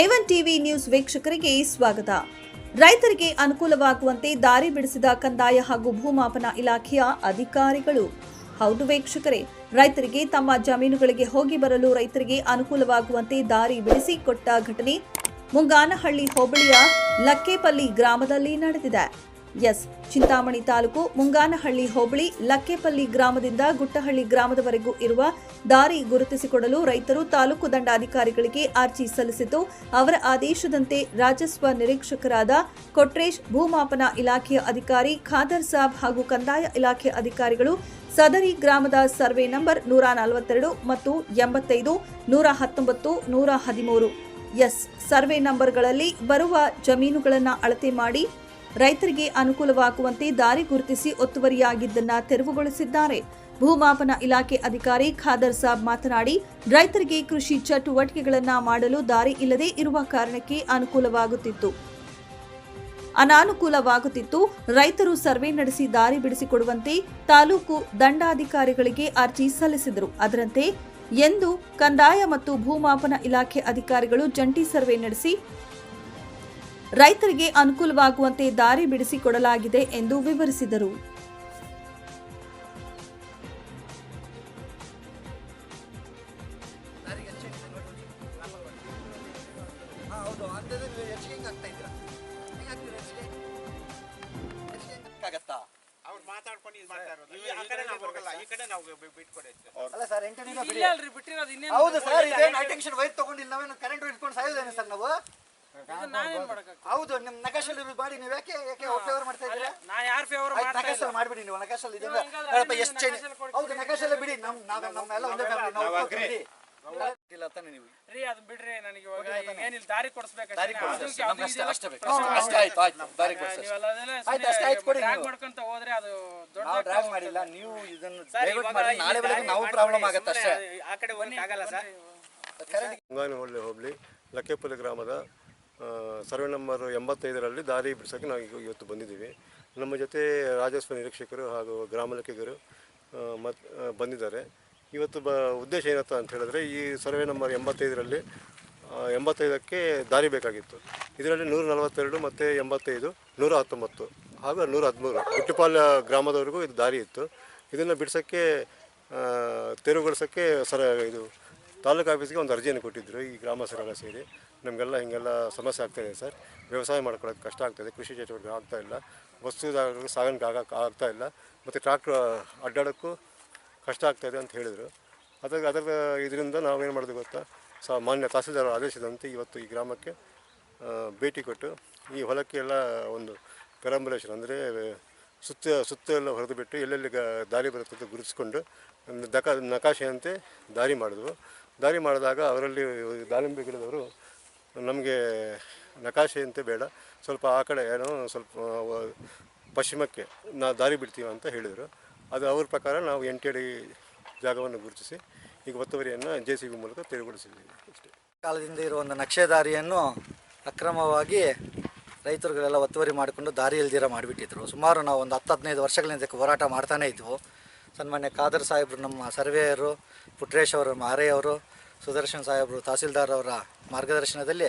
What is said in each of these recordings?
A one TV news ವೀಕ್ಷಕರಿಗೆ ಸ್ವಾಗತ. ರೈತರಿಗೆ ಅನುಕೂಲವಾಗುವಂತೆ ದಾರಿ ಬಿಡಿಸಿದ ಕಂದಾಯ ಹಾಗೂ ಭೂಮಾಪನ ಇಲಾಖೆಯ ಅಧಿಕಾರಿಗಳು. ಹೌದು ವೀಕ್ಷಕರೇ, ರೈತರಿಗೆ ತಮ್ಮ ಜಮೀನುಗಳಿಗೆ ಹೋಗಿ ಬರಲು ರೈತರಿಗೆ ಅನುಕೂಲವಾಗುವಂತೆ ದಾರಿ ಬಿಡಿಸಿ ಕೊಟ್ಟ ಘಟನೆ ಮುಂಗಾನಹಳ್ಳಿ ಹೋಬಳಿಯ ಲಕ್ಕೇಪಲ್ಲಿ ಗ್ರಾಮದಲ್ಲಿ ನಡೆದಿದೆ. ಎಸ್. ಚಿಂತಾಮಣಿ ತಾಲೂಕು ಮುಂಗಾನಹಳ್ಳಿ ಹೋಬಳಿ ಲಕ್ಕೆಪಲ್ಲಿ ಗ್ರಾಮದಿಂದ ಗುಟ್ಟಹಳ್ಳಿ ಗ್ರಾಮದವರೆಗೂ ಇರುವ ದಾರಿ ಗುರುತಿಸಿಕೊಡಲು ರೈತರು ತಾಲೂಕು ದಂಡಾಧಿಕಾರಿಗಳಿಗೆ ಅರ್ಜಿ ಸಲ್ಲಿಸಿದ್ದು, ಅವರ ಆದೇಶದಂತೆ ರಾಜಸ್ವ ನಿರೀಕ್ಷಕರಾದ ಕೊಟ್ರೇಶ್, ಭೂಮಾಪನ ಇಲಾಖೆಯ ಅಧಿಕಾರಿ ಖಾದರ್ ಸಾಬ್ ಹಾಗೂ ಕಂದಾಯ ಇಲಾಖೆ ಅಧಿಕಾರಿಗಳು ಸದರಿ ಗ್ರಾಮದ ಸರ್ವೆ ನಂಬರ್ ನೂರ ನಲವತ್ತೆರಡು ಮತ್ತು ಎಂಬತ್ತೈದು, ನೂರ ಹತ್ತೊಂಬತ್ತು, ನೂರ ಹದಿಮೂರು. ಎಸ್. ಸರ್ವೆ ನಂಬರ್ಗಳಲ್ಲಿ ಬರುವ ಜಮೀನುಗಳನ್ನು ಅಳತೆ ಮಾಡಿ ರೈತರಿಗೆ ಅನುಕೂಲವಾಗುವಂತೆ ದಾರಿ ಗುರುತಿಸಿ ಒತ್ತುವರಿಯಾಗಿದ್ದನ್ನ ತೆರವುಗೊಳಿಸಿದ್ದಾರೆ. ಭೂಮಾಪನ ಇಲಾಖೆ ಅಧಿಕಾರಿ ಖಾದರ್ ಸಾಬ್ ಮಾತನಾಡಿ, ರೈತರಿಗೆ ಕೃಷಿ ಚಟುವಟಿಕೆಗಳನ್ನ ಮಾಡಲು ದಾರಿ ಇಲ್ಲದೆ ಇರುವ ಕಾರಣಕ್ಕೆ ಅನುಕೂಲವಾಗುತ್ತಿತ್ತು. ಅನಾನುಕೂಲವಾಗುತ್ತಿತ್ತು. ರೈತರು ಸರ್ವೆ ನಡೆಸಿ ದಾರಿ ಬಿಡಿಸಿಕೊಡುವಂತೆ ತಾಲೂಕು ದಂಡಾಧಿಕಾರಿಗಳಿಗೆ ಅರ್ಜಿ ಸಲ್ಲಿಸಿದರು. ಅದರಂತೆ ಎಂದು ಕಂದಾಯ ಮತ್ತು ಭೂಮಾಪನ ಇಲಾಖೆ ಅಧಿಕಾರಿಗಳು ಜಂಟಿ ಸರ್ವೆ ನಡೆಸಿ ರೈತರಿಗೆ ಅನುಕೂಲವಾಗುವಂತೆ ದಾರಿ ಬಿಡಿಸಿಕೊಡಲಾಗಿದೆ ಎಂದು ವಿವರಿಸಿದರು. ಬಿಟ್ಟಿರೋದು ಇನ್ನೇನು ಹೌದು ಸರ್ ಇದೇನು ಅಟೆನ್ಷನ್ ವೈಟ್ ತಗೊಂಡಿಲ್ಲ ನಾವೇನು ಕರೆಂಟ್ ಇಟ್ಕೊಂಡು ಸಾಯೋದೇನೆ ಸರ್ ನಾವು? ನಾನೇನ್ ಮಾಡಕ್ಕಾಗ್ತದೆ? ಹೌದು ನಿಮ್ ನಕಾಶಲ್ಲಿ ಇರೋದು ಮಾಡಿ ನೀವು ಯಾಕೆ ಯಾಕೆ ಫೇವರ್ ಮಾಡ್ತಾ ಇದ್ದೀರಾ? ನಾ ಯಾರ್ ಫೇವರ್ ಆಯ್ತು ಮಾಡ್ತಾ ಇಲ್ಲ. ನಕಾಶಲ್ಲಿ ಮಾಡ್ಬಿಡಿ ನೀವು ನಕಾಶಲ್ಲಿ ಇದೆಲ್ಲ ಎಷ್ಟು ಚೇಂಜ್ ಹೌದು ನಕಾಶಲ್ಲಿ ಬಿಡಿ ನಮ್ ನಾವ್ ನಮ್ಮೆಲ್ಲ ಒಂದೇ ಫ್ಯಾಮಿಲಿ ನಾವು ಬಿಡಿ. ಇಲ್ಲ ತಾನೆ ನೀವು. ರೀ ಅದು ಬಿಡ್ರಿ ನನಗೆ ಇವಾಗ ಏನಿಲ್ಲ ದಾರಿ ಕೊಡಿಸ್ಬೇಕು ದಾರಿ ಕೊಡ್ಸಿ. ನಮ್ಗೆ ಅಷ್ಟೇ ಇದೆಲ್ಲ ಅಷ್ಟೇ ಬೇಕು. ಅಷ್ಟೇ ಆಯ್ತು ಆಯ್ತು ದಾರಿ ಕೊಡ್ಸಿ. ಅಷ್ಟೇ. ನೀವೆಲ್ಲ ಅದೆಲ್ಲ ಆಯ್ತು, ಅಷ್ಟೇ ಆಯ್ತು ಕೊಡಿ ಡ್ರಾಗ್. ಮಾಡ್ಕೊಂತ ಹೋದ್ರೆ ಅದು ದೊಡ್ಡ ನಾವು ಮಾಡಿಲ್ಲ ನೀವು ಇದನ್ನು ಸರ್, ದಯವಿಟ್ಟು ಮಾಡಿ ನಾಳೆ ಬೆಳಗ್ಗೆ ದಾರಿ ನಾವು ಪ್ರಾಬ್ಲಮ್ ಆಗುತ್ತೆ ಅಷ್ಟೇ. ಆ ಕಡೆ ಆಗಲ್ಲ ಸರ್. ಹೋಬಳಿ ಲಕ್ಕೇಪಲ್ಲಿ ಗ್ರಾಮದ ಸರ್ವೆ ನಂಬರ್ ಎಂಬತ್ತೈದರಲ್ಲಿ ದಾರಿ ಬಿಡಿಸೋಕ್ಕೆ ನಾವು ಈಗ ಇವತ್ತು ಬಂದಿದ್ದೀವಿ. ನಮ್ಮ ಜೊತೆ ರಾಜಸ್ವ ನಿರೀಕ್ಷಕರು ಹಾಗೂ ಗ್ರಾಮ ಲೆಕ್ಕಿಗರು ಮತ್ತು ಬಂದಿದ್ದಾರೆ. ಇವತ್ತು ಬ, ಉದ್ದೇಶ ಏನತ್ತ ಅಂತ ಹೇಳಿದ್ರೆ ಈ ಸರ್ವೆ ನಂಬರ್ ಎಂಬತ್ತೈದರಲ್ಲಿ ಎಂಬತ್ತೈದಕ್ಕೆ ದಾರಿ ಬೇಕಾಗಿತ್ತು. ಇದರಲ್ಲಿ ನೂರ ನಲವತ್ತೆರಡು ಮತ್ತು ಎಂಬತ್ತೈದು, ನೂರ ಹತ್ತೊಂಬತ್ತು ಹಾಗೂ ನೂರ ಹದಿಮೂರು. ಹುಟ್ಟಿಪಾಲ ಗ್ರಾಮದವರೆಗೂ ಇದು ದಾರಿ ಇತ್ತು. ಇದನ್ನು ಬಿಡಿಸೋಕ್ಕೆ ತೆರವುಗೊಳಿಸೋಕ್ಕೆ ಸರ, ಇದು ತಾಲೂಕು ಆಫೀಸ್ಗೆ ಒಂದು ಅರ್ಜಿಯನ್ನು ಕೊಟ್ಟಿದ್ದರು ಈ ಗ್ರಾಮಸ್ಥರೆಲ್ಲ ಸೇರಿ. ನಮಗೆಲ್ಲ ಹಿಂಗೆಲ್ಲ ಸಮಸ್ಯೆ ಆಗ್ತಾಯಿದೆ ಸರ್. ವ್ಯವಸಾಯ ಮಾಡ್ಕೊಳ್ಳೋಕೆ ಕಷ್ಟ ಆಗ್ತಾಯಿದೆ ಕೃಷಿ ಚಟುವಟಿಕೆ ಆಗ್ತಾ ಇಲ್ಲ ವಸ್ತು ಸಾಗಾಣಿಕೆ ಆಗಕ್ಕೆ ಆಗ್ತಾ ಇಲ್ಲ, ಮತ್ತು ಟ್ರಾಕ್ಟ್ರ್ ಅಡ್ಡಾಡೋಕ್ಕೂ ಕಷ್ಟ ಆಗ್ತಾಯಿದೆ ಅಂತ ಹೇಳಿದರು. ಅದಕ್ಕೆ ಅದರ ಇದರಿಂದ ನಾವೇನು ಮಾಡೋದು ಗೊತ್ತಾ? ಸ, ಮಾನ್ಯ ತಹಸೀಲ್ದಾರ ಆದೇಶದಂತೆ ಇವತ್ತು ಈ ಗ್ರಾಮಕ್ಕೆ ಭೇಟಿ ಕೊಟ್ಟು ಈ ಹೊಲಕ್ಕೆ ಎಲ್ಲ ಒಂದು ಪೆರಂಬುಲೇಷನ್ ಅಂದರೆ, ಸುತ್ತ ಸುತ್ತ ಎಲ್ಲ ಹೊರದು ಬಿಟ್ಟು ಎಲ್ಲೆಲ್ಲಿ ದಾರಿ ಬರುತ್ತೆ ಅಂತ ಗುರುತಿಸ್ಕೊಂಡು ದಕ, ನಕಾಶೆಯಂತೆ ದಾರಿ ಮಾಡಿದ್ವು ದಾರಿ ಮಾಡಿದಾಗ ಅವರಲ್ಲಿ ದಾಳಿಂಬೆ ಗಿಡದವರು ನಮಗೆ ನಕಾಶೆಯಂತೆ ಬೇಡ, ಸ್ವಲ್ಪ ಆ ಕಡೆ ಏನೋ ಸ್ವಲ್ಪ, ಪಶ್ಚಿಮಕ್ಕೆ ನಾ ದಾರಿ ಬಿಡ್ತೀವಿ ಅಂತ ಹೇಳಿದರು. ಅದು ಅವ್ರ ಪ್ರಕಾರ ನಾವು ಎಂಟಡಿ ಜಾಗವನ್ನು ಗುರುತಿಸಿ, ಈಗ ಒತ್ತುವರಿಯನ್ನು ಜೆ ಸಿ ಬಿ ಮೂಲಕ ತೆರವುಗೊಳಿಸಿದ್ದೀವಿ ಅಷ್ಟೇ. ಕಾಲದಿಂದ ಇರುವ ಒಂದು ನಕ್ಷೆದಾರಿಯನ್ನು ಅಕ್ರಮವಾಗಿ ರೈತರುಗಳೆಲ್ಲ ಒತ್ತುವರಿ ಮಾಡಿಕೊಂಡು ದಾರಿ ಇಲ್ದಿರ ಮಾಡಿಬಿಟ್ಟಿದ್ರು. ಸುಮಾರು ನಾವು ಒಂದು ಹತ್ತು ಹದಿನೈದು ವರ್ಷಗಳಿಂದ ಹೋರಾಟ ಮಾಡ್ತಾನೇ ಇದ್ವು. ಸನ್ಮಾನ್ಯ ಖಾದರ್ ಸಾಹೇಬರು, ನಮ್ಮ ಸರ್ವೇಯರು, ಪುಟ್ರೇಶ್ ಅವರು ಮಾರೆಯವರು ಸುದರ್ಶನ್ ಸಾಹೇಬರು, ತಹಸೀಲ್ದಾರ್ ಅವರ ಮಾರ್ಗದರ್ಶನದಲ್ಲಿ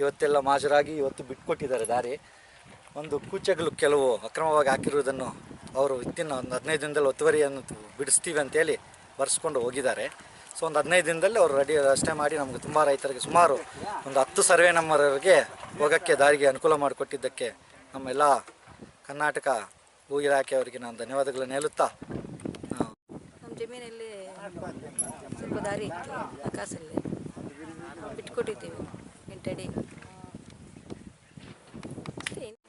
ಇವತ್ತೆಲ್ಲ ಮಾಜರಾಗಿ ಇವತ್ತು ಬಿಟ್ಕೊಟ್ಟಿದ್ದಾರೆ ದಾರಿ. ಒಂದು ಕೂಚೆಗಳು ಕೆಲವು ಅಕ್ರಮವಾಗಿ ಹಾಕಿರುವುದನ್ನು ಅವರು ಇತ್ತಿನ ಒಂದು ಹದಿನೈದು ದಿನದಲ್ಲಿ ಒತ್ತುವರಿಯನ್ನು ಬಿಡಿಸ್ತೀವಿ ಅಂತೇಳಿ ಬರೆಸ್ಕೊಂಡು ಹೋಗಿದ್ದಾರೆ. ಸೊ, ಒಂದು ಹದಿನೈದು ದಿನದಲ್ಲಿ ಅವರು ರೆಡಿ ರಸ್ತೆ ಮಾಡಿ ನಮಗೆ ತುಂಬ ರೈತರಿಗೆ ಸುಮಾರು ಒಂದು ಹತ್ತು ಸರ್ವೆ ನಂಬರ್ಗೆ ಹೋಗೋಕ್ಕೆ ದಾರಿಗೆ ಅನುಕೂಲ ಮಾಡಿಕೊಟ್ಟಿದ್ದಕ್ಕೆ ನಮ್ಮೆಲ್ಲ ಕರ್ನಾಟಕ ಭೂ ಇಲಾಖೆಯವರಿಗೆ ನಾನು ಧನ್ಯವಾದಗಳನ್ನು ಹೇಳುತ್ತಾ ಜಮೀನಲ್ಲಿ ಸ್ವಲ್ಪ ದಾರಿ ಇತ್ತು. ಆಕಾಶಲ್ಲಿ ಬಿಟ್ಕೊಟ್ಟಿದ್ದೀವಿ. ಎಂಟಡಿ.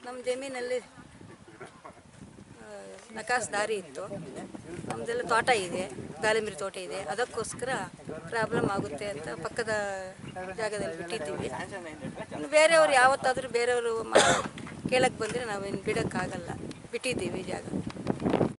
ನಮ್ಮ ಜಮೀನಲ್ಲಿ ನಕಾಸು ನಕಾಸ್ ದಾರಿ ಇತ್ತು. ನಮ್ಮದೆಲ್ಲ ತೋಟ ಇದೆ ದಾಳಿಂಬರಿ ತೋಟ ಇದೆ. ಅದಕ್ಕೋಸ್ಕರ ಪ್ರಾಬ್ಲಮ್ ಆಗುತ್ತೆ ಅಂತ ಪಕ್ಕದ ಜಾಗದಲ್ಲಿ ಬಿಟ್ಟಿದ್ದೀವಿ. ಇನ್ನು ಬೇರೆಯವರು ಯಾವತ್ತಾದರೂ ಬೇರೆಯವರು ಕೇಳಕ್ಕೆ ಬಂದರೆ ನಾವೇನು ಬಿಡೋಕ್ಕಾಗಲ್ಲ. ಬಿಟ್ಟಿದ್ದೀವಿ ಜಾಗ.